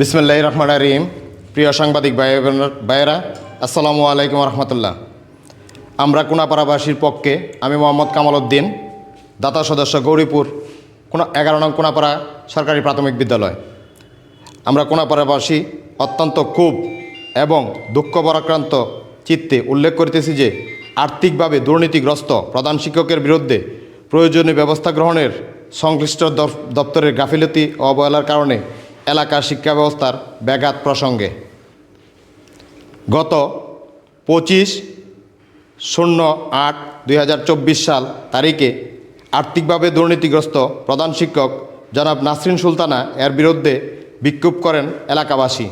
বিসমুল্লাহ রহমান রহিম। প্রিয় সাংবাদিক ভাই ভাইয়েরা, আসসালামু আলাইকুম রহমতুল্লাহ। আমরা কোনাপাড়াবাসীর পক্ষে আমি মোহাম্মদ কামাল উদ্দিন, দাতা সদস্য গৌরীপুর, কোন এগারো নং কোনাপাড়া সরকারি প্রাথমিক বিদ্যালয়। আমরা কোনাপাড়াবাসী অত্যন্ত ক্ষোভ এবং দুঃখ পরাক্রান্ত চিত্তে উল্লেখ করিতেছি যে, আর্থিকভাবে দুর্নীতিগ্রস্ত প্রধান শিক্ষকের বিরুদ্ধে প্রয়োজনীয় ব্যবস্থা গ্রহণের সংশ্লিষ্ট দপ্তরের গাফিলতি অবহেলার কারণে এলাকার শিক্ষা ব্যবস্থার ব্যাঘাত প্রসঙ্গে। গত পঁচিশ শূন্য আট দুই সাল তারিখে আর্থিকভাবে দুর্নীতিগ্রস্ত প্রধান শিক্ষক জনাব নাসরিন সুলতানা এর বিরুদ্ধে বিক্ষোভ করেন এলাকাবাসী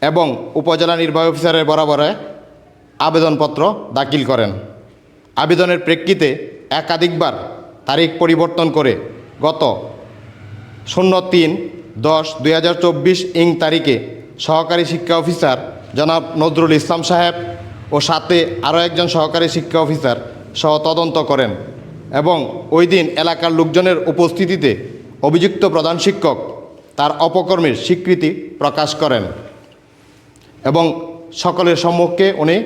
এবং উপজেলা নির্বাহী অফিসারের বরাবরে আবেদনপত্র দাখিল করেন। আবেদনের প্রেক্ষিতে একাধিকবার তারিখ পরিবর্তন করে গত শূন্য তিন দশ, দুই হাজার চব্বিশ ইং তারিখে সহকারী শিক্ষা অফিসার জনাব নজরুল ইসলাম সাহেব ও সাথে আরও একজন সহকারী শিক্ষা অফিসার সহ তদন্ত করেন এবং ওই দিন এলাকার লোকজনের উপস্থিতিতে অভিযুক্ত প্রধান শিক্ষক তার অপকর্মের স্বীকৃতি প্রকাশ করেন এবং সকলের সম্মুখে উনি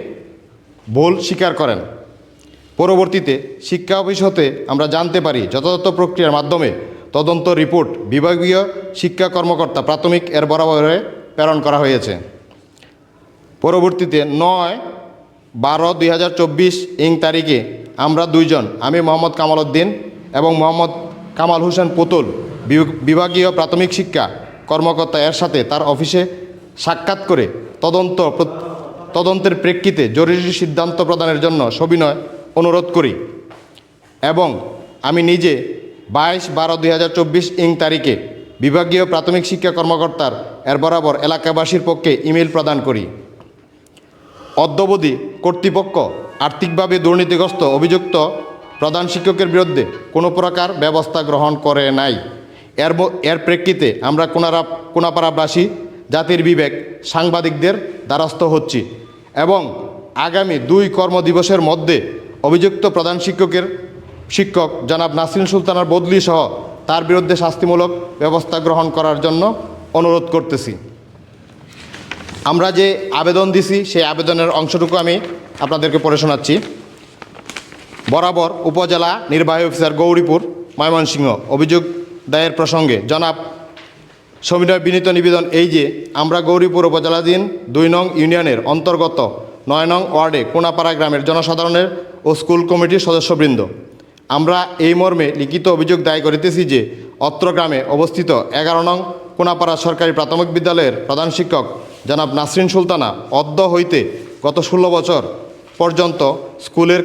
ভুল স্বীকার করেন। পরবর্তীতে শিক্ষা অফিস হতে আমরা জানতে পারি যথাযথ প্রক্রিয়ার মাধ্যমে তদন্ত রিপোর্ট বিভাগীয় শিক্ষা কর্মকর্তা প্রাথমিক এর বরাবরে প্রেরণ করা হয়েছে। পরবর্তীতে নয় বারো দুই হাজার চব্বিশ ইং তারিখে আমরা দুইজন, আমি মোহাম্মদ কামাল উদ্দিন এবং মোহাম্মদ কামাল হোসেন পুতুল বিভাগ- বিভাগীয় প্রাথমিক শিক্ষা কর্মকর্তা এর সাথে তার অফিসে সাক্ষাৎ করে তদন্ত তদন্তের প্রেক্ষিতে জরুরি সিদ্ধান্ত প্রদানের জন্য সবিনয় অনুরোধ করি এবং আমি নিজে বাইশ বারো দুই হাজার চব্বিশ ইং তারিখে বিভাগীয় প্রাথমিক শিক্ষা কর্মকর্তার এর বরাবর এলাকাবাসীর পক্ষে ইমেল প্রদান করি। অদ্যবধি কর্তৃপক্ষ আর্থিকভাবে দুর্নীতিগ্রস্ত অভিযুক্ত প্রধান শিক্ষকের বিরুদ্ধে কোনো প্রকার ব্যবস্থা গ্রহণ করে নাই। এর এর প্রেক্ষিতে আমরা কোনারা কোনাপাড়াবাসী, জাতির বিবেক, সাংবাদিকদের দ্বারস্থ হচ্ছি এবং আগামী দুই কর্মদিবসের মধ্যে অভিযুক্ত প্রধান শিক্ষকের শিক্ষক জনাব নাসরিন সুলতানার বদলি সহ তার বিরুদ্ধে শাস্তিমূলক ব্যবস্থা গ্রহণ করার জন্য অনুরোধ করতেছি। আমরা যে আবেদন দিছি, সেই আবেদনের অংশটুকু আমি আপনাদেরকে পড়ে শোনাচ্ছি। বরাবর উপজেলা নির্বাহী অফিসার গৌরীপুর, ময়মনসিংহ, অভিযোগ দায়ের প্রসঙ্গে জনাব সবিনয় বিনীত নিবেদন এই যে, আমরা গৌরীপুর উপজেলাধীন দুই নং ইউনিয়নের অন্তর্গত নয় নং ওয়ার্ডে কোনাপাড়া গ্রামের জনসাধারণের ও স্কুল কমিটির সদস্যবৃন্দ। আমরা এই মর্মে লিখিত অভিযোগ দায় করিতেছি যে অত্র গ্রামে অবস্থিত এগারো নং কোনাপাড়া সরকারি প্রাথমিক বিদ্যালয়ের প্রধান শিক্ষক জনাব নাসরিন সুলতানা অদ্য হইতে গত ষোলো বছর পর্যন্ত স্কুলের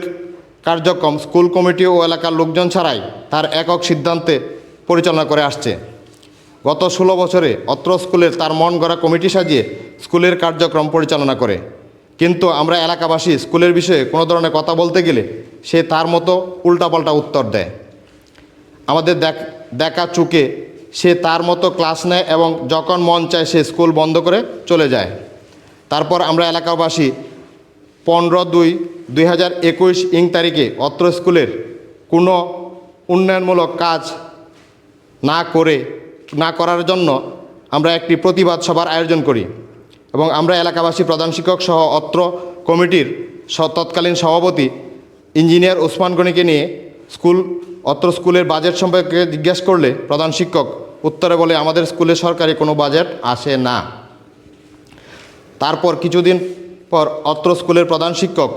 কার্যক্রম, স্কুল কমিটি ও এলাকার লোকজন ছাড়াই তার একক সিদ্ধান্তে পরিচালনা করে আসছে। গত ষোলো বছরে অত্র স্কুলের তার মন গড়া কমিটি সাজিয়ে স্কুলের কার্যক্রম পরিচালনা করে। কিন্তু আমরা এলাকাবাসী স্কুলের বিষয়ে কোনো ধরনের কথা বলতে গেলে সে তার মতো উল্টাপাল্টা উত্তর দেয়। আমাদের দেখ, দেখা চুকে সে তার মতো ক্লাস নেয় এবং যখন মন চায় সে স্কুল বন্ধ করে চলে যায়। তারপর আমরা এলাকাবাসী পনেরো দুই দুই হাজার একুশ ইং তারিখে অত্র স্কুলের কোনো উন্নয়নমূলক কাজ না করে, না করার জন্য আমরা একটি প্রতিবাদ সভার আয়োজন করি এবং আমরা এলাকাবাসী প্রধান শিক্ষক সহ অত্র কমিটির তৎকালীন সভাপতি ইঞ্জিনিয়ার ওসমান গনিকে নিয়ে স্কুল, অত্র স্কুলের বাজেট সম্পর্কে জিজ্ঞেস করলে প্রধান শিক্ষক, উত্তরে বলে, আমাদের স্কুলে সরকারি কোনো বাজেট আসে না। তারপর কিছুদিন পর অত্র স্কুলের প্রধান শিক্ষক,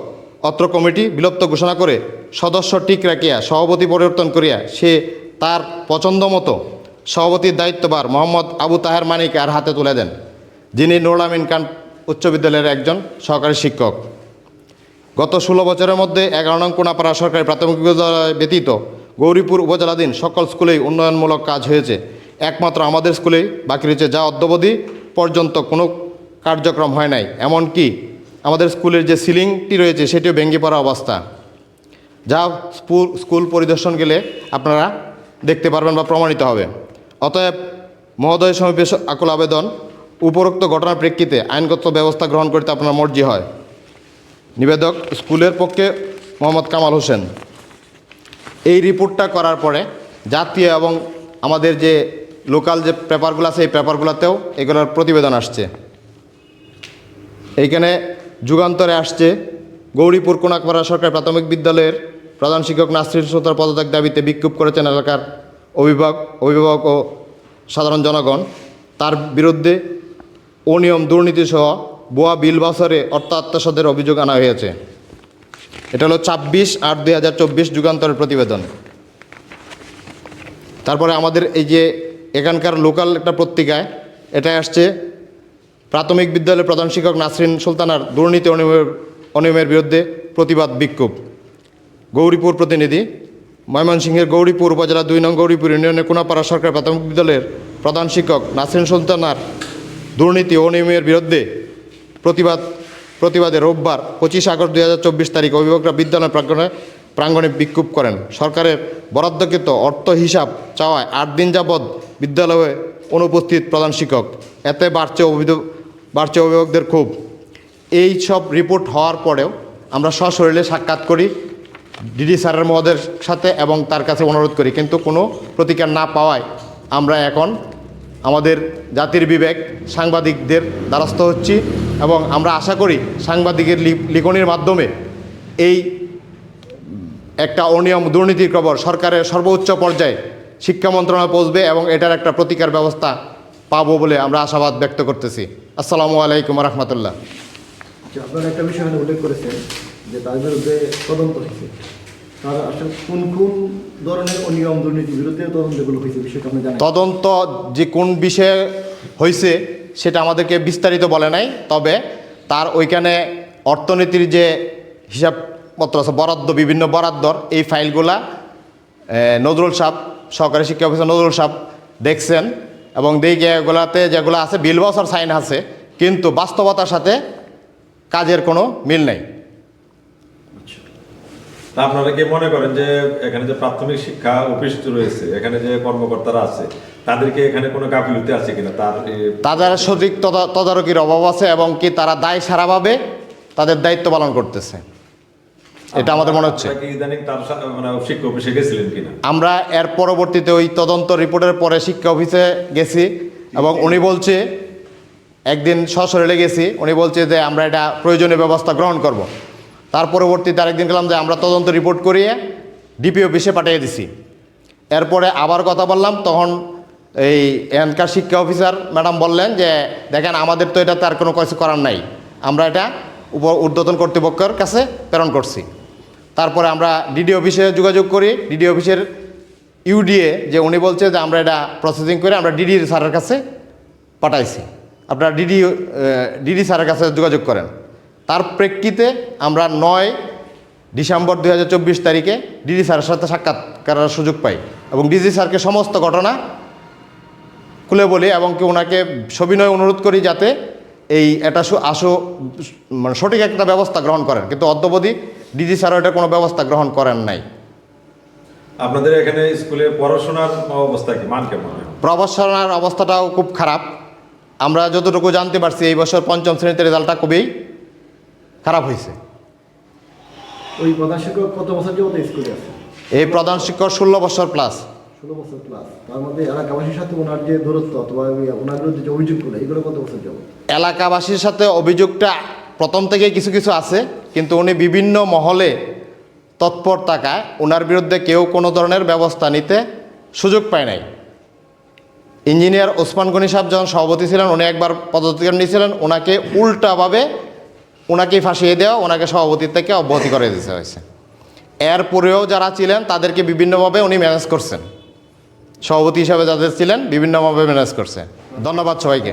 অত্র কমিটি বিলুপ্ত ঘোষণা করে, সদস্য ঠিক রাখিয়া, সভাপতি পরিবর্তন করিয়া, সে তার পছন্দ মতো সভাপতির দায়িত্বভার মোহাম্মদ আবু তাহের মানিক আর হাতে তুলে দেন, যিনি নুরুল খান উচ্চ বিদ্যালয়ের একজন সহকারী শিক্ষক। গত ষোলো বছরের মধ্যে এগারো নং কোনাপাড়া সরকারি প্রাথমিক বিদ্যালয় ব্যতীত গৌরীপুর উপজেলাধীন সকল স্কুলেই উন্নয়নমূলক কাজ হয়েছে। একমাত্র আমাদের স্কুলেই বাকি রয়েছে যা অদ্যবধি পর্যন্ত কোনো কার্যক্রম হয় নাই। এমনকি আমাদের স্কুলের যে সিলিংটি রয়েছে সেটিও ভেঙে পড়া অবস্থা। যা স্কুল পরিদর্শন গেলে আপনারা দেখতে পারবেন বা প্রমাণিত হবে। অতএব মহোদয় সমাবেশ আকুল আবেদন, উপরোক্ত ঘটনার প্রেক্ষিতে আইনগত ব্যবস্থা গ্রহণ করতে আপনার মর্জি হয়। নিবেদক স্কুলের পক্ষে মোহাম্মদ কামাল হোসেন। এই রিপোর্টটা করার পরে জাতীয় এবং আমাদের যে লোকাল যে পেপারগুলো আছে, এই পেপারগুলোতেও এগুলোর প্রতিবেদন আসছে। এইখানে যুগান্তরে আসছে গৌরীপুর কোনাকপাড়া সরকারি প্রাথমিক বিদ্যালয়ের প্রধান শিক্ষক নাসরিন সুলতার পদত্যাগ দাবিতে বিক্ষোভ করেছেন এলাকার অভিভাবক অভিভাবক ও সাধারণ জনগণ। তার বিরুদ্ধে অনিয়ম দুর্নীতি সহ বোয়া বিল বছরে অর্থ আত্মসাদের অভিযোগ আনা হয়েছে। এটা হলো ছাব্বিশ আট দুই হাজার চব্বিশ যুগান্তরের প্রতিবেদন। তারপরে আমাদের এই যে এখানকার লোকাল একটা পত্রিকায় এটা আসছে, প্রাথমিক বিদ্যালয়ের প্রধান শিক্ষক নাসরিন সুলতানার দুর্নীতি অনিয়মের অনিয়মের বিরুদ্ধে প্রতিবাদ বিক্ষোভ। গৌরীপুর প্রতিনিধি ময়মনসিংহের গৌরীপুর উপজেলা দুই নং গৌরীপুর ইউনিয়নের কোনাপাড়া সরকার প্রাথমিক বিদ্যালয়ের প্রধান শিক্ষক নাসরিন সুলতানার দুর্নীতি অনিয়মের বিরুদ্ধে প্রতিবাদ, প্রতিবাদে রোববার পঁচিশ আগস্ট দুই হাজার চব্বিশ তারিখ অভিভাবকরা বিদ্যালয় প্রাঙ্গণে প্রাঙ্গণে বিক্ষোভ করেন। সরকারের বরাদ্দকৃত অর্থ হিসাব চাওয়ায় আট দিন যাবৎ বিদ্যালয়ে অনুপস্থিত প্রধান শিক্ষক। এতে বাড়ছে অভিযোগ বাড়ছে অভিভাবকদের ক্ষোভ। এই সব রিপোর্ট হওয়ার পরেও আমরা সশরীরে সাক্ষাৎ করি, ডিডি স্যারের মহোদয়ের সাথে এবং তার কাছে অনুরোধ করি। কিন্তু কোনো প্রতিকার না পাওয়ায় আমরা এখন আমাদের জাতির বিবেক সাংবাদিকদের দ্বারস্থ হচ্ছি এবং আমরা আশা করি সাংবাদিকের লিখনির মাধ্যমে এই একটা অনিয়ম দুর্নীতির খবর সরকারের সর্বোচ্চ পর্যায়ে শিক্ষা মন্ত্রণালয় পৌঁছবে এবং এটার একটা প্রতিকার ব্যবস্থা পাবো বলে আমরা আশাবাদ ব্যক্ত করতেছি। আসসালামু আলাইকুম রহমতুল্লাহ। আচ্ছা আপনারা একটা বিষয় উল্লেখ করেছেন যে তার বিরুদ্ধে তদন্ত হয়েছে। তার আসলে কোন কোন ধরনের অনিয়ম বিরুদ্ধে তদন্তগুলো হয়েছে বিষয়টা জানেন? তদন্ত যে কোন বিষয়ে হয়েছে সেটা আমাদেরকে বিস্তারিত বলে নাই, তবে তার ওইখানে অর্থনীতির যে হিসাবপত্র আছে, বরাদ্দ, বিভিন্ন বরাদ্দর এই ফাইলগুলা নজরুল সাহ সহকারী শিক্ষা অফিসার নজরুল সাহ দেখছেন এবং দেখে এগুলাতে যেগুলো আছে, বিল বছর সাইন আছে, কিন্তু বাস্তবতার সাথে কাজের কোনো মিল নেই। তা আপনারা কি মনে করেন যে এখানে যে প্রাথমিক শিক্ষা অফিস রয়েছে এখানে যে কর্মকর্তারা আছে তাদেরকে এখানে কোনো গাফিলতি আছে কিনা? তার তাদের সঠিক তদা- তদারকির অভাব আছে এবং কি তারা দায় সারাভাবে তাদের দায়িত্ব পালন করতেছে। এটা আমাদের মনে হচ্ছে। মানে শিক্ষা অফিসে গেছিলেন কিনা? আমরা এর পরবর্তীতে ওই তদন্ত রিপোর্টের পরে শিক্ষা অফিসে গেছি এবং উনি বলছে একদিন সশরীরে গেছি উনি বলছে যে আমরা এটা প্রয়োজনীয় ব্যবস্থা গ্রহণ করব। তার পরবর্তীতে আরেকদিন গেলাম যে আমরা তদন্ত রিপোর্ট করিয়ে ডিপি অফিসে পাঠিয়ে দিছি। এরপরে আবার কথা বললাম, তখন এই এখানকার শিক্ষা অফিসার ম্যাডাম বললেন যে, দেখেন, আমাদের তো এটা তার কোনো কিছু করার নাই। আমরা এটা উপ, ঊর্ধ্বতন কর্তৃপক্ষের কাছে প্রেরণ করছি। তারপরে আমরা ডিডি অফিসে যোগাযোগ করি। ডিডি অফিসের ইউডিএ যে, উনি বলছে যে, আমরা এটা প্রসেসিং করে আমরা ডিডি স্যারের কাছে পাঠাইছি। আপনারা ডিডি ডিডি স্যারের কাছে যোগাযোগ করেন। তার প্রেক্ষিতে আমরা নয় ডিসেম্বর দু হাজার চব্বিশ তারিখে ডিডি স্যারের সাথে সাক্ষাৎ করার সুযোগ পাই এবং ডিজি স্যারকে সমস্ত ঘটনা খুলে বলি এবং কি ওনাকে সবিনয় অনুরোধ করি যাতে এই এটা সু- আশু মানে সঠিক একটা ব্যবস্থা গ্রহণ করেন। কিন্তু অদ্যবধি ডিজি স্যারও এটা কোনো ব্যবস্থা গ্রহণ করেন নাই। আপনাদের এখানে স্কুলে পড়াশোনার অবস্থা কি? মান কেমন? প্রবাসনার অবস্থাটাও খুব খারাপ। আমরা যতটুকু জানতে পারছি এই বছর পঞ্চম শ্রেণীতে রেজাল্টটা খুবই খারাপ হয়েছে। ওই প্রধান শিক্ষক কত বছর যাবত স্কুলে আছে? এই প্রধান শিক্ষক ষোলো বছর প্লাস ষোলো বছর প্লাস তার মধ্যে এলাকাবাসীর সাথে ওনার যে দূরত্ব অথবা ওনার বিরুদ্ধে যে অভিযোগগুলো এগুলো কত বছর যাবত? এলাকাবাসীর সাথে অভিযোগটা প্রথম থেকে কিছু কিছু আছে কিন্তু উনি বিভিন্ন মহলে তৎপর থাকায় ওনার বিরুদ্ধে কেউ কোনো ধরনের ব্যবস্থা নিতে সুযোগ পায় নাই। ইঞ্জিনিয়ার ওসমান গনি সাহেব যখন সভাপতি ছিলেন উনি একবার পদত্যাগ নিয়েছিলেন ওনাকে উল্টাভাবে ওনাকেই ফাঁসিয়ে দেওয়া, ওনাকে সভাপতি থেকে অব্যাহতি করে দিতে হয়েছে। এরপরেও যারা ছিলেন, তাদেরকে বিভিন্নভাবে উনি ম্যানেজ করছেন। সভাপতি হিসাবে যাদের ছিলেন, বিভিন্নভাবে ম্যানেজ করছে। ধন্যবাদ সবাইকে।